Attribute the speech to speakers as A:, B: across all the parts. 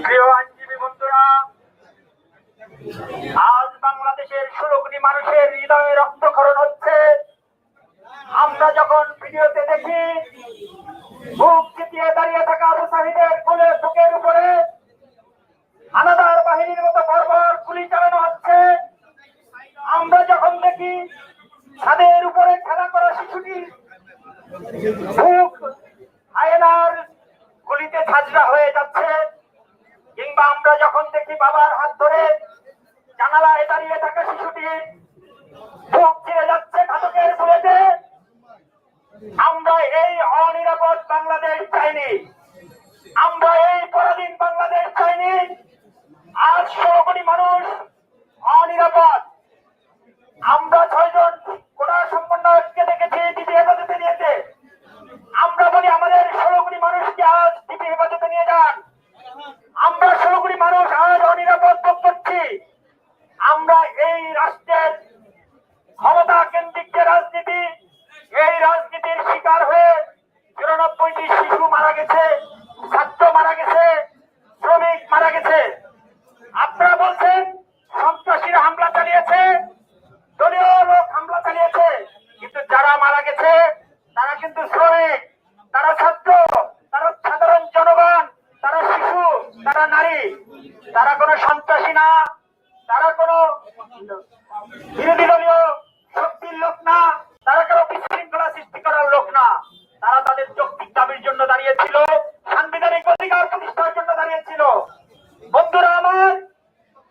A: প্রিয় আইনজীবী বন্ধুরা, আজ বাংলাদেশের ষোলো কোটি মানুষের হৃদয়ে রক্তক্ষরণ হচ্ছে। আমরা যখন ভিডিওতে দেখি, বুক চিতিয়ে দাঁড়িয়ে থাকা আবু সাহিদের কোলে বুকের উপরে হানাদার বাহিনীর মতো বর্বর গুলি চালানো হচ্ছে আমরা যখন দেখি ছাদের উপরে খেলা করা শিশুটি বুক আয়নার গুলিতে ঝাঁঝরা হয়ে যাচ্ছে কিংবা আমরা যখন দেখি বাবার হাত ধরে জানালায় দাঁড়িয়ে থাকা শিশুটি বুক ছিঁড়ে যাচ্ছে ঘাতকের গুলিতে আমরা এই অনিরাপদ বাংলাদেশ চাইনি আমরা এই পরাধীন বাংলাদেশ চাইনি আজ ষোলো মানুষ অনিরাপদ। আমরা ছয়জন কোটা সম্পন্ন আজকে দেখেছি দিদি হেফাজতে নিয়েছে। আমরা বলি আমাদের ষোলো মানুষকে আজ দিদি হেফাজতে নিয়ে যান। আমরা ষোলো মানুষ আজ অনিরাপদ বোধ করছি। আমরা এই রাষ্ট্রের ক্ষমতা কেন্দ্রিক যে রাজনীতি, এই রাজনীতির শিকার হয়ে চুরানব্বইটি শিশু মারা গেছে, ছাত্র মারা গেছে। শ্রমিক মারা গেছে। আপনারা বলছেন সন্ত্রাসীরা হামলা চালিয়েছে। দলীয় লোক হামলা চালিয়েছে কিন্তু যারা মারা গেছে তারা কিন্তু শ্রমিক তারা ছাত্র তারা সাধারণ জনগণ তারা শিশু তারা নারী তারা কোনো সন্ত্রাসী না তারা কোনো বিরোধী দলীয় শক্তির লোক না তারা কোনো বিশৃঙ্খলা সৃষ্টি করার লোক না তারা তাদের যৌক্তিক দাবির জন্য দাঁড়িয়েছিল সাংবিধানিক অধিকার প্রতিষ্ঠার জন্য দাঁড়িয়েছিল বন্ধুরা আমার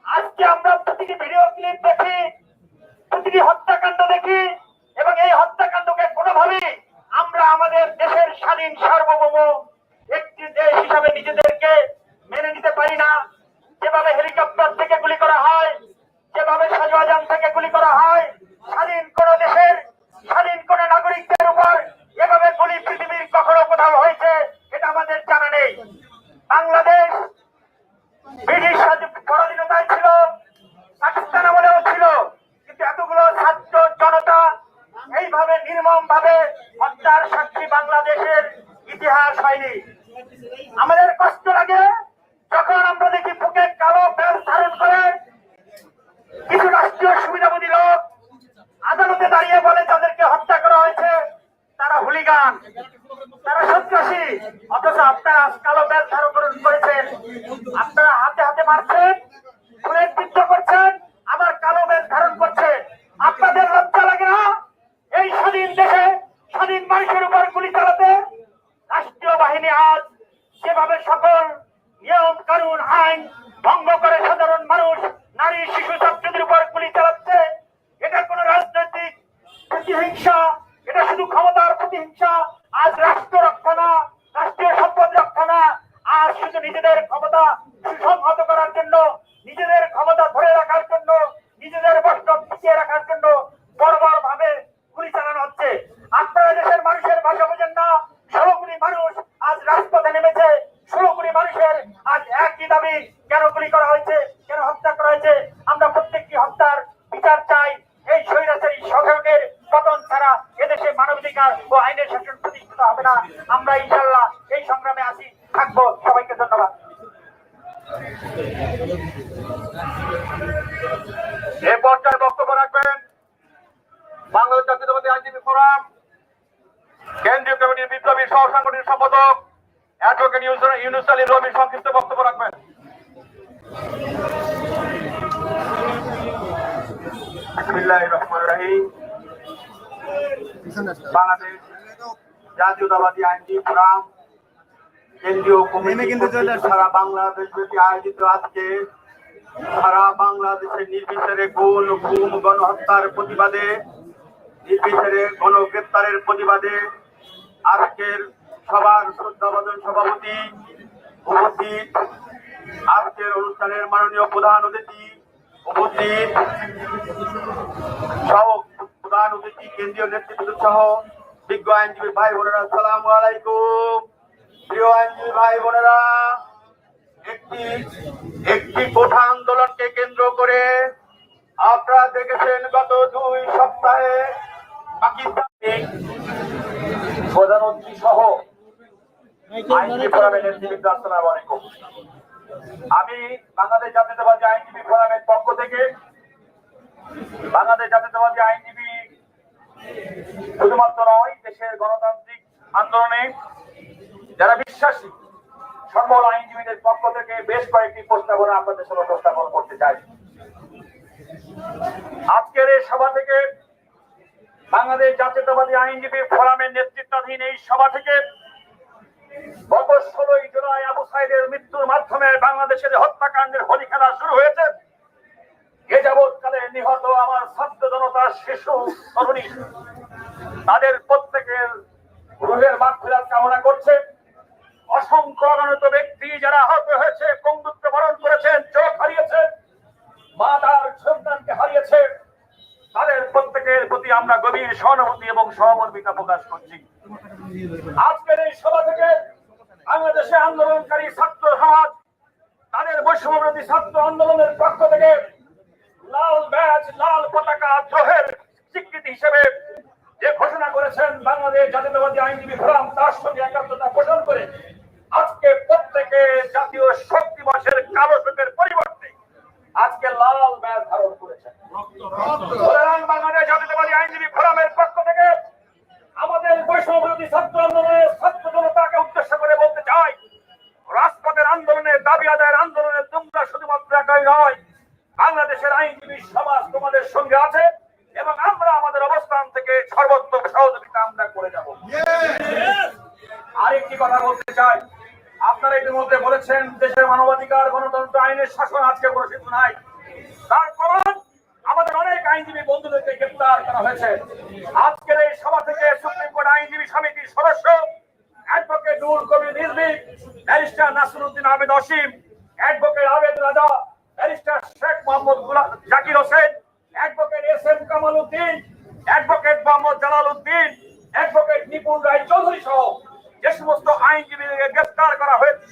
A: আজকে আমরা প্রতিটি ভিডিও ক্লিপ দেখি প্রতিটি হত্যাকাণ্ড দেখি এবং এই হত্যাকাণ্ডকে কোনোভাবেই আমরা আমাদের দেশের স্বাধীন সার্বভৌম একটি দেশ হিসাবে নিজেদেরকে মেনে নিতে পারি না যেভাবে হেলিকপ্টার থেকে গুলি করা হয়, যেভাবে সাজওয়াজান থেকে গুলি করা হয় স্বাধীন কোন দেশের স্বাধীন কোন নাগরিকদের উপর এভাবে গুলি পৃথিবীর কখনো কোথাও হয়েছে, এটা আমাদের জানা নেই। বাংলাদেশ ব্রিটিশ পরাধীনতায় ছিল, পাকিস্তান আমলেও ছিল, কিন্তু এতগুলো ছাত্র জনতা এইভাবে নির্মম ভাবে হত্যার সাক্ষী বাংলাদেশের ইতিহাস হয়নি। আমাদের কষ্ট লাগে যখন আমরা দেখি বুকে কালো ব্যাগ ধারণ করে কিছু রাষ্ট্রীয় সুবিধাবাদী লোক আদালতে দাঁড়িয়ে বলে তাদেরকে হত্যা করা হয়েছে তারা তারা সন্ত্রাসী। অথচ আপনারা কালো ব্যাগ ধারণ করেছেন। আপনারা হাতে হাতে মারছেন ফুলের বৃদ্ধ করছেন, আবার কালো ব্যাগ ধারণ করছেন। আপনাদের লজ্জা লাগে না? এই স্বাধীন দেশে স্বাধীন মানুষের উপর গুলি চালাতে রাষ্ট্রীয় বাহিনী আজ যেভাবে সকল নিয়ম, কানুন, আইন ভঙ্গ করে সাধারণ মানুষ, নারী, শিশু, ছাত্রদের উপর গুলি চালাচ্ছে। এটা কোন রাজনৈতিক প্রতিহিংসা এটা শুধু ক্ষমতার প্রতি ইচ্ছা আজ রাষ্ট্র রক্ষা না, রাষ্ট্রীয় সম্পদ রক্ষা না আজ শুধু নিজেদের ক্ষমতা সুসংহত করার জন্য নিজেদের ক্ষমতা ধরে রাখার জন্য নিজেদের বস্ত্র টিকিয়ে রাখার জন্য বর্বর ভাবে গুলি চালানো হচ্ছে আপনারা দেশের মানুষের ভাষা বোঝেন না ষোলো কোটি মানুষ আজ রাজপথে নেমেছে ষোলো কোটি মানুষের আজ একই দাবি কেন গুলি করা হয়েছে কেন হত্যা করা হয়েছে আমরা প্রত্যেকটি হত্যার বিচার চাই এই স্বৈরাচারী সরকারের পতন ছাড়া এদেশে মানবাধিকার ও আইনের শাসন প্রতিষ্ঠিত হবে না আমরা ইনশাল্লাহ এই সংগ্রামে আছি থাকব সবাইকে ধন্যবাদ এ পর্যায়ে বক্তব্য রাখবেন বাংলাদেশ আইনজীবী ফোরাম কেন্দ্রীয় কমিটির বিপ্লবী সহ সাংগঠনিক সম্পাদক অ্যাডভোকেট ইউনুস- আলী রবি সংক্ষিপ্ত বক্তব্য রাখবেন। বিসমিল্লাহির রহমানির রহিম। বাংলাদেশ জাতীয়তাবাদী আইনজীবী ফোরাম কেন্দ্রীয় কমিটি
B: কিন্তু
A: সারা বাংলাদেশ ব্যাপী আয়োজিত আজকে সারা বাংলাদেশের নির্বিচারে গুণ গুম গণহত্যার প্রতিবাদে নির্বিচারে গণগ্রেপ্তারের প্রতিবাদে আজকের সবার শ্রদ্ধাভাজন সভাপতি উপস্থিত। আজকের অনুষ্ঠানের মাননীয় প্রধান অতিথি উপস্থিত। সহ প্রধান অতিথি, কেন্দ্রীয় নেতৃত্ব সহ বিজ্ঞ আইনজীবী ভাই বোনেরা, সালাম আলাইকুম। প্রিয় আইনজীবী ভাই বোনেরা, একটি একটি কোঠা আন্দোলনকে কেন্দ্র করে আপনারা দেখেছেন গত দুই সপ্তাহে পাকিস্তানে
C: প্রধানমন্ত্রী সহ আইনজীবী ফোরামের নেতৃবৃন্দ আসসালামু আলাইকুম। আমি বাংলাদেশ জাতীয়তাবাদী আইনজীবী ফোরামের পক্ষ থেকে বাংলাদেশ জাতীয়তাবাদী আইনজীবী শুধুমাত্র নয়, দেশের গণতান্ত্রিক আন্দোলনে যারা বিশ্বাসী সকল আইনজীবীদের পক্ষ থেকে বেশ কয়েকটি প্রস্তাবনা আপনাদের সামনে উপস্থাপন করতে চাই। আজকের এই সভা থেকে বাংলাদেশ জাতীয়তাবাদী আইনজীবী ফোরামের নেতৃত্বাধীন এই সভা থেকে গত ষোলোই জুলাই আবু সাইদের মৃত্যুর মাধ্যমে বাংলাদেশের হত্যাকাণ্ডের হোলি খেলা শুরু হয়েছে। এ যাবৎকালে নিহত আমার ছাত্র জনতার শিশু তরুণী তাদের প্রত্যেকের রুহের মাগফিরাত কামনা করছে। অসংখ্য অগণিত ব্যক্তি যারা আহত হয়েছে বন্ধুত্ব বরণ করেছেন চোখ হারিয়েছেন মা তার সন্তানকে হারিয়েছে তাদের প্রত্যেকের প্রতি আমরা গভীর সহানুভূতি এবং সহমর্মিতা প্রকাশ করছি। আজকের এই সভা থেকে বাংলাদেশে আন্দোলনকারী ছাত্র সমাজ, তাদের বৈষম্যবিরোধী ছাত্র আন্দোলনের পক্ষ থেকে লাল ব্যাজ, লাল পতাকা দ্রোহের স্বীকৃতি হিসেবে যে ঘোষণা করেছেন বাংলাদেশ জাতীয়তাবাদী আইনজীবী ফোরাম তার সঙ্গে একাত্মতা পোষণ করে আজকে প্রত্যেকে জাতীয় শক্তি দিবসের কালো শোকের পরিবর্তে আজকে লাল ব্যাজ ধারণ করেছেন সুতরাং বাংলাদেশ জাতীয়তাবাদী আইনজীবী ফোরামের পক্ষ থেকে আমাদের বৈষম্যবিরোধী ছাত্র আন্দোলনের ছাত্র জনতাকে উদ্দেশ্য করে বলতে চাই রাজপথের আন্দোলনের দাবি আদায়ের আন্দোলনে তোমরা শুধুমাত্র একাই নয় বাংলাদেশের আইনজীবী সমাজ তোমাদের সঙ্গে আছে এবং আমরা আমাদের অবস্থান থেকে সর্বোত্তম সহযোগিতা আমরা করে যাব। আরেকটি কথা বলতে চাই আপনারা ইতিমধ্যে বলেছেন দেশের মানবাধিকার গণতন্ত্র আইনের শাসন আজকে প্রসিদ্ধ নাই। তার প্রমাণ আমাদের অনেক আইনজীবী বন্ধুদেরকে গ্রেপ্তার করা হয়েছে। আজকের এই সভা থেকে সুপ্রিম কোর্ট আইনজীবী সমিতির সদস্য, advocate Nurul Kabir barrister Asim, advocate Abed Raja, barrister Sheikh Mohammad Zakir Hossain, advocate S M Kamal Uddin, advocate Mohammad Jalal Uddin, advocate Nipun Roy Chowdhury সহ যে সমস্ত আইনজীবীদেরকে গ্রেপ্তার করা হয়েছে।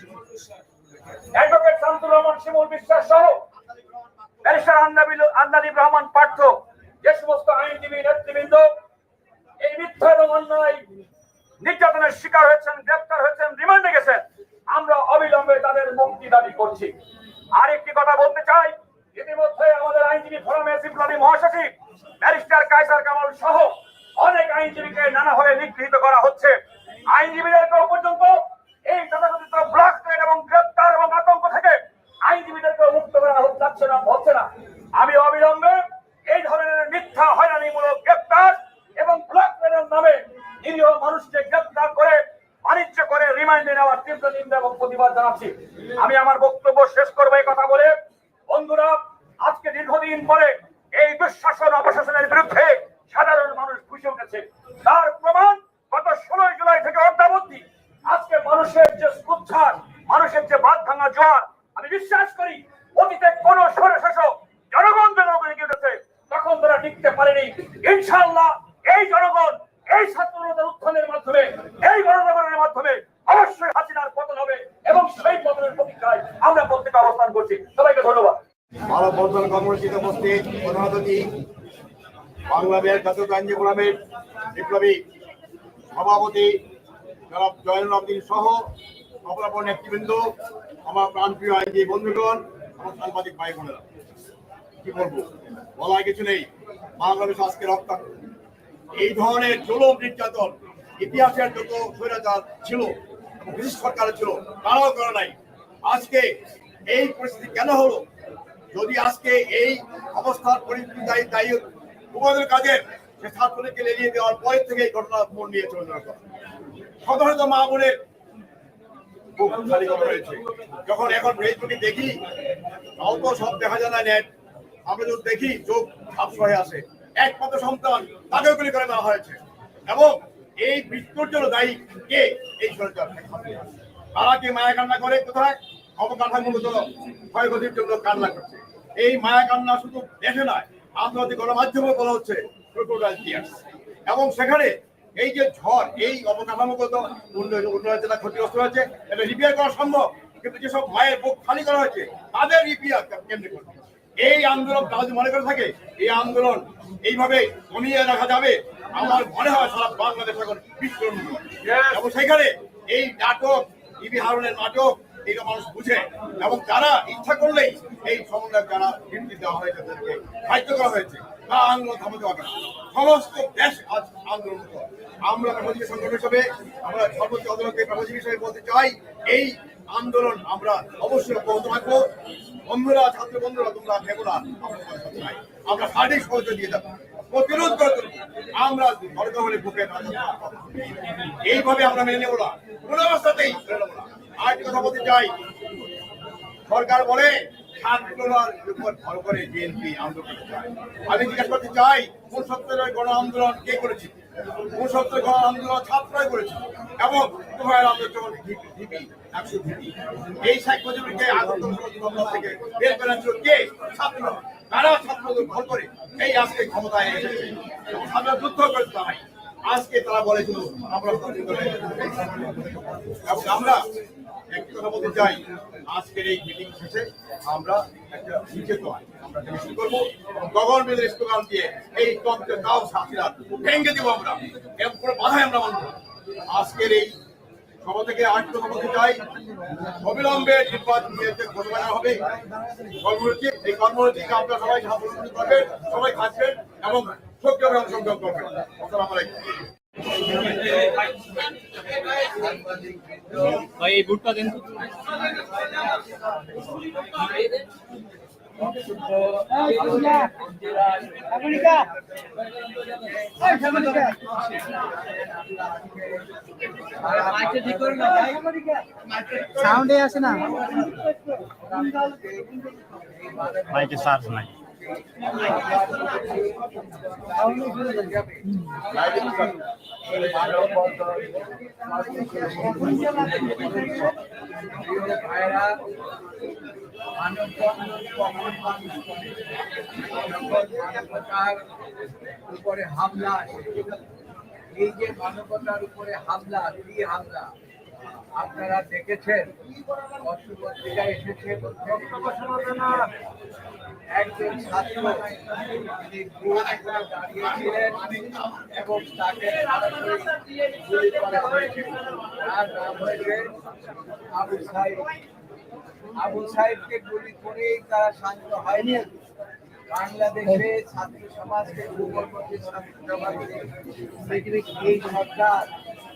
C: অ্যাডভোকেট শামসুর রহমান, শিমুল বিশ্বাস সহ ব্যারিস্টার আন্দালিব রহমান পার্থ, যে সমস্ত আইনজীবী, নেতৃবৃন্দ, এই মিথ্যা এবং অন্যায় নির্যাতনের শিকার হয়েছেন, গ্রেপ্তার হয়েছেন, রিমান্ডে গেছেন, আমরা অবিলম্বে তাদের মুক্তি দাবি করছি। আরেকটি কথা বলতে চাই, ইতিমধ্যে আমাদের আইনজীবী ফোরামের বিপ্লবী মহাসচিব, ব্যারিস্টার কায়সার কামাল সহ অনেক আইনজীবীকে নানাভাবে নিগৃহীত করা হচ্ছে। আইনজীবীদেরকেও পর্যন্ত এই তথাকথিত ব্লক এবং গ্রেপ্তার এবং আতঙ্ক থেকে আইনজীবীদেরকে মুক্ত যাচ্ছে না, হচ্ছে না। আমি অবিলম্বে এই ধরনের মিথ্যা, হয়রানিমূলক গ্রেপ্তার এবং ব্লক মেনের নামে নিরীহ মানুষকে গ্রেপ্তার করে, বাণিজ্য করে রিমান্ডে নেওয়ার তীব্র নিন্দা এবং প্রতিবাদ জানাচ্ছি। আমি আমার বক্তব্য শেষ করব এই কথা বলে। বন্ধুরা, আজকে দীর্ঘদিন পরে এই দুঃশাসন অপশাসনের বিরুদ্ধে সাধারণ মানুষ খুশি উঠেছে। তার প্রমাণ গত ষোলোই জুলাই থেকে অদ্যাবধি আজকে মানুষের যে উচ্ছ্বাস মানুষের যে বাদ ভাঙা জোয়ার, আমি বিশ্বাস করি অতীতে কোন সরে শাসক জনগণ জনগণ উঠেছে, তখন তারা টিকতে পারেনি। ইনশাআল্লাহ এই জনগণ, এই ছাত্রদের উত্থানের মাধ্যমে, এই গণজাগরণের মাধ্যমে অবশ্যই হাসিনার পতন হবে এবং সেই পতনের প্রতীক্ষায় আমরা প্রত্যেকে অবস্থান করছি। সবাইকে ধন্যবাদ।
D: মানববন্ধন কর্মসূচিতে উপস্থিত প্রধান অতিথি বাংলাদেশ জাতীয় ফোরামের বিপ্লবী সভাপতি জনাব জয়নুল আবদিন সহ অপরাপর নেতৃবৃন্দ, আমার প্রাণপ্রিয় আইনজীবী বন্ধুগণ সাংবাদিক ভাই বোনেরা কি বলব? বলার কিছু নেই। বাংলাদেশ আজকে রক্তাক্ত। এই ধরনের জুলুম নির্যাতন ইতিহাসের যত স্বৈরাচার ছিল, ব্রিটিশ সরকার ছিল, তারাও করে নাই। আজকে এই পরিস্থিতি কেন হলো? যদি আজকে এই অবস্থার পরিস্থিতি দায়ী দায়ী তোমাদের কাজের সে ছাত্রলীগকে দেওয়ার পরের থেকে এই ঘটনা মন নিয়ে চলে শত শত মা বোনের বুক খালি করে যখন এখন ফেসবুকে দেখি তো সব দেখা যায় না নেট আমরা যদি দেখি, চোখ সাফ হয়ে আসে। একমাত্র সন্তান তাকেও গুলি করে দেওয়া হয়েছে। এবং এই মৃত্যুর জন্য দায়ী কে? এই সরকার। তারা কি মায়া কান্না করে? কোথায়? অবকাঠামোগত ক্ষয়ক্ষতির জন্য কান্না করছে। এই মায়া কান্না শুধু দেশে নয়, আন্তর্জাতিক গণমাধ্যমে বলা হচ্ছে এবং সেখানে এই যে ঝড় এই অবকাঠামোগত উন্নয়ন যেটা ক্ষতিগ্রস্ত হয়েছে এটা রিপেয়ার করা সম্ভব কিন্তু যেসব মায়ের বুক খালি করা হয়েছে তাদের রিপেয়ার কেমনি করবে? এই আন্দোলন তারা যদি মনে করে থাকে এই আন্দোলন এইভাবে কমিয়ে রাখা যাবে আমার মনে হয় সারা বাংলাদেশ এখন বিস্ফোরণ এবং সেখানে এই নাটক ইবি হারুনের নাটক এটা মানুষ বুঝে এবং যারা ইচ্ছা করলেই এই সমন্বয় যারা বৃত্তি দেওয়া হয়েছে তাদেরকে সাহায্য করা হয়েছে। আন্দোলন থামাতে হবে না। সমস্ত দেশ আজ আমরা সংগঠন হিসেবে, আমরা সর্বোচ্চ হিসেবে বলতে চাই, এই আন্দোলন আমরা অবশ্যই অব্যাহত রাখব। বন্ধুরা, ছাত্র বন্ধুরা, তোমরা আমরা সার্বিক দিয়ে যাব। প্রতিরোধ করে আমরা দরকার হলে বুকে এইভাবে আমরা মেনে নেব না। কোনো অবস্থাতেই মেনে কথা বলতে চাই। সরকার বলে উপর ভর করে বিএনপি আন্দোলন করতে চায়। আমি জিজ্ঞেস করতে চাই গণ আন্দোলন কে করেছে? গণ আন্দোলন ছাত্ররাই করেছে। এবং তোমার আন্দোলন একশো এই থেকে বের কে? ছাত্র। তারা ছাত্রদের ভর করে এই আজকে ক্ষমতায় এসেছে? আমরা যুদ্ধ করে তারাই আজকে তারা বলে শুধু আমরা আমরা একটি কথা বলতে চাই, আজকের এই মিটিং শেষে আমরা একটা দিয়ে এই তন্ত্রে আমরা। আজকের এই সভা থেকে আট কথা বলতে চাই, অবিলম্বে নির্বাচন ঘোষণা হবে। কর্মসূচি, এই কর্মসূচিকে আপনারা সবাই সাহায্য করবেন, সবাই থাকবেন এবং সক্রিয়ভাবে অংশগ্রহণ করবেন। আসসালামু আলাইকুম।
E: ভাই এই বুটটা দেন তো।
F: সাউন্ডে আসে না
E: মাইকে চার্জ নাই
F: উপরে হামলা এই যে মানবতার উপরে হামলা কি হামলা? আপনারা দেখেছেন পত্রিকা এসেছে। একজন ছাত্র তিনি দাঁড়িয়েছিলেন এবং তাকে তার নাম হয়েছে আবু সাইদ। আবু সাহেবকে গুলি করেই তারা শান্ত হয়নি। বাংলাদেশে ছাত্র সমাজকে এই সরকার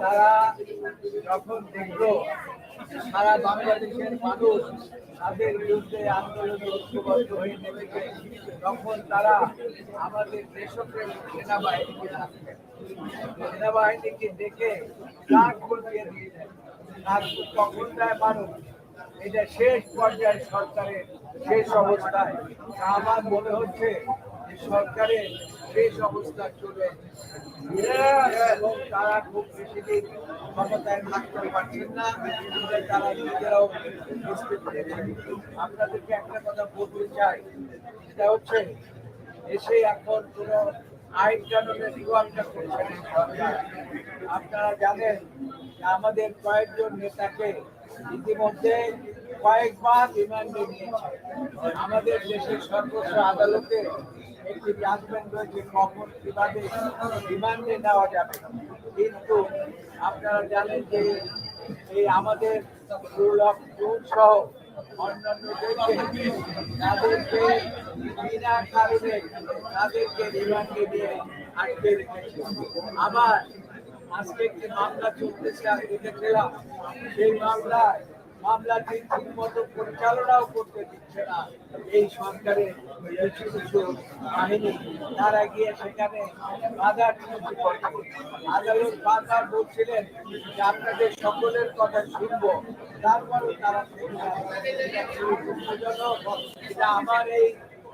F: তারা যখন সারা বাংলাদেশের মানুষ তাদের বিরুদ্ধে হয়ে তখন তারা আমাদের সেনাবাহিনীকে সেনাবাহিনীকে দেখে তার তখন দেয় মানুষ? এটা শেষ পর্যায়ে সরকারের শেষ অবস্থায়। আমার মনে হচ্ছে সরকারের শেষ অবস্থা চলে। এবং তারা খুব বেশি দিন ক্ষমতায় থাকতে পারছেন না। তারা নিজেরাও বুঝতে পেরেছেন। আপনাদেরকে একটা কথা বলতে চাই। সেটা হচ্ছে এসে এখন কোনো আইন কানুনের বিভাগটা সরকার আপনারা জানেন আমাদের কয়েকজন নেতাকে ইতিমধ্যে কয়েকবার রিমান্ডে নিয়েছে। আমাদের দেশের সর্বোচ্চ আদালতে একটি জাজমেন্ট রয়েছে কখন কীভাবে রিমান্ডে নেওয়া যাবে। কিন্তু আপনারা জানেন যে এই আমাদের রুল অফ সহ অন্যান্য দেশে তাদেরকে বিনা কারণে তাদেরকে রিমান্ডে নিয়ে আটকে রেখেছে। আবার আজকে একটি মামলা চলতেছে, আমি দেখেছিলাম সেই মামলায় মামলাটি ঠিক মতো পরিচালনাও করতে দিচ্ছে না। এই সরকারের কিছু কিছু বাহিনী, তারা গিয়ে সেখানে বাজার আদালত বারবার বলছিলেন যে আপনাদের সকলের কথা শুনব। তারপরে তারা আমার এই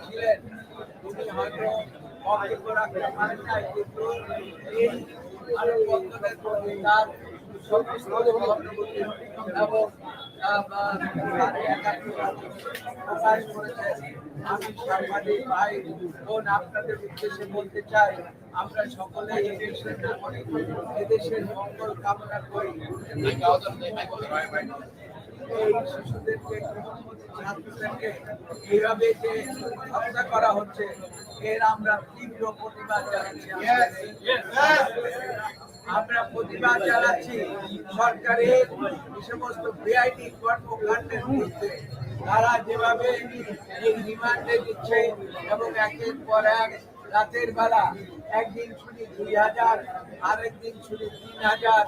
F: ছিলেন। তিনি হয়তো বক্তব্য রাখতে পারেন নাই কিন্তু এই মানববন্ধনের প্রতি তার এবং আমি সাংবাদিক ভাই বোন আপনাদের উদ্দেশ্যে বলতে চাই আমরা সকলে এই দেশের নাগরিক এদেশের মঙ্গল কামনা করি এই শিশুদেরকে ছাত্রদেরকে এইভাবে যে হত্যা করা হচ্ছে, এর আমরা তীব্র প্রতিবাদ জানাচ্ছি। আমরা প্রতিবাদ জানাচ্ছি সরকারের এই সমস্ত বেআইনি কর্মকাণ্ডের বিরুদ্ধে তারা যেভাবে এই রিমান্ডে দিচ্ছে এবং একের পর এক রাতের বেলা একদিন শুনি দুই হাজার, আরেকদিন শুনি তিন হাজার,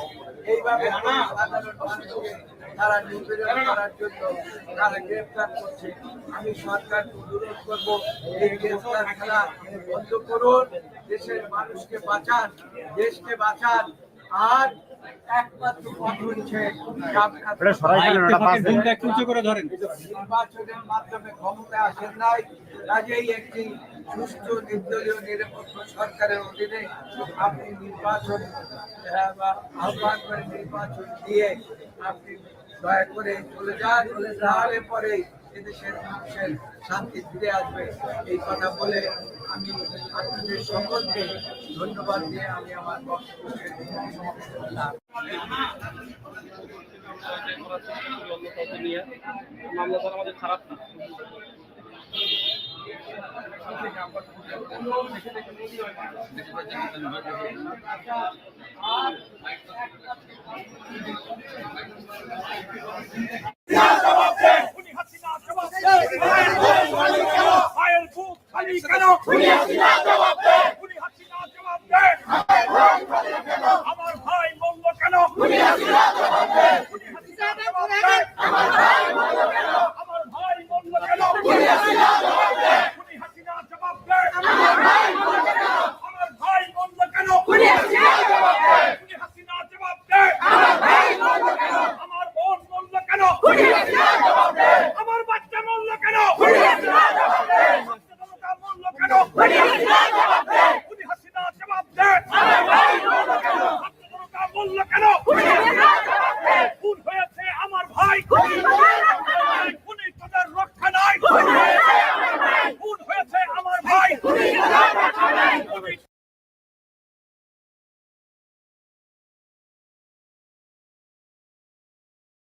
F: এইভাবে সাধারণ মানুষকে তারা নিপীড়ন করার জন্য তারা গ্রেফতার করছে। আমি সরকারকে অনুরোধ করব, এই গ্রেফতার খেলা বন্ধ করুন। দেশের মানুষকে বাঁচান দেশকে বাঁচান। আর একমাত্র পথ হচ্ছে যে আপনারা
E: একটু উঁচু করে ধরেন।
F: নির্বাচনের মাধ্যমে ক্ষমতায় আসেন নাই কাজেই একটি সুস্থ নির্দলীয় নিরপেক্ষ সরকারের অধীনে আপনি নির্বাচন আহ্বান করে নির্বাচন দিয়ে আপনি দয়া করে চলে যান। তাহলে পরে এদেশের মানুষের শান্তি ফিরে আসবে, এই কথা বলে আমি আপনাদের সকলকে ধন্যবাদ দিয়ে আমি আমার।
E: মামলা তো আমাদের খারাপ না
C: জবাব বুক খালি কেন? আমার ভাই মঙ্গ কেন আমার ভাই মঙ্গ